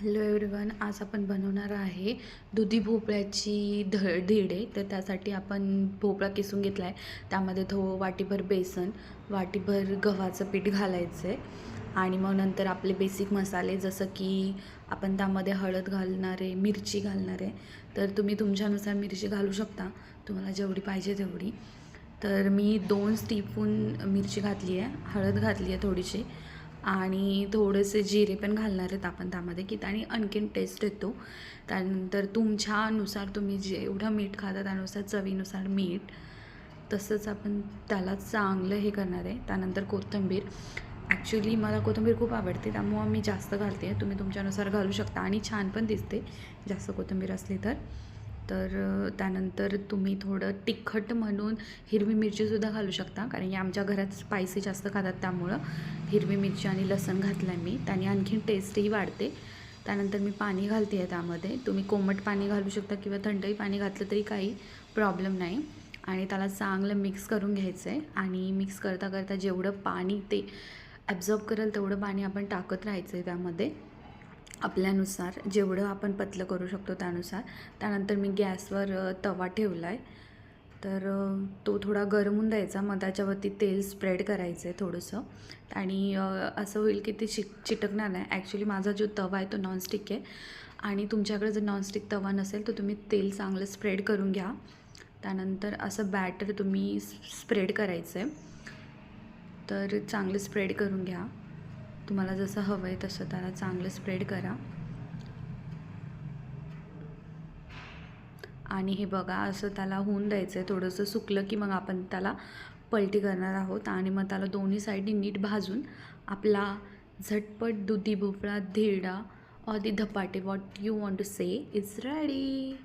Hello everyone आज आपण बनवणार आहे दुधी भोपळ्याची ध धिडे. तर त्यासाठी आपण भोपळा किसून घेतला आहे त्यामध्ये थो वाटीभर बेसन वाटीभर गव्हाचं पीठ घालायचं आहे आणि मग नंतर आपले बेसिक मसाले जसं की आपण त्यामध्ये हळद घालणार आहे मिरची घालणार आहे. तर तुम्ही तुमच्यानुसार मिरची घालू शकता. तुम्हाला जेवढी पाहिजे तेवढी. तर मी दोन स्टीपून मिरची घातली आहे. हळद घातली आहे थोडीशी. आणि थोडेसे जिरे पण घालणार आहेत आपण त्यामध्ये. की त्याने आणखीन टेस्ट येतो. त्यानंतर तुमच्यानुसार तुम्ही जेवढं मीठ खाता त्यानुसार चवीनुसार मीठ. तसंच आपण त्याला चांगलं हे करणार आहे. त्यानंतर कोथिंबीर. ॲक्च्युली मला कोथिंबीर खूप आवडते त्यामुळं मी जास्त घालते. तुम्ही तुमच्यानुसार घालू शकता आणि छान पण दिसते. जास्त कोथिंबीर असली तर. तर त्यानंतर तुम्ही थोडं तिखट म्हणून हिरवी मिरचीसुद्धा घालू शकता. कारण की आमच्या घरात स्पायसी जास्त खातात त्यामुळं. हिरवी मिरची आणि लसण घातलं आहे मी. त्याने आणखीन टेस्टही वाढते. त्यानंतर मी पाणी घालते आहे त्यामध्ये. तुम्ही कोमट पाणी घालू शकता किंवा थंडही पाणी घातलं तरी काही प्रॉब्लेम नाही. आणि त्याला चांगलं मिक्स करून घ्यायचं आहे आणि मिक्स करता करता जेवढं पाणी ते ॲब्झॉर्ब करेल तेवढं पाणी आपण टाकत राहायचं आहे त्यामध्ये. आपल्यानुसार जेवढं आपण पतलं करू शकतो त्यानुसार. त्यानंतर मी गॅसवर तवा ठेवला आहे तर तो थोडा गरम होऊन द्यायचा. मग त्याच्यावरती तेल स्प्रेड करायचं आहे थोडंसं. आणि असं होईल की ते चिक चिटकणार नाही. ॲक्च्युली माझा जो तवा आहे तो नॉनस्टिक आहे. आणि तुमच्याकडे जर नॉनस्टिक तवा नसेल तर तुम्ही तेल चांगलं स्प्रेड करून घ्या. त्यानंतर असं बॅटर तुम्ही स्प्रेड करायचं आहे तर चांगलं स्प्रेड करून घ्या. तुम्हाला जसं हवं आहे तसं त्याला चांगलं स्प्रेड करा. आणि हे बघा असं त्याला होऊन द्यायचं आहे थोडंसं सुकलं की मग आपण त्याला पलटी करणार आहोत आणि मग त्याला दोन्ही साईडनी नीट भाजून आपला झटपट दुधी भोपळा धिरडा और दी धपाटे what you want to say is ready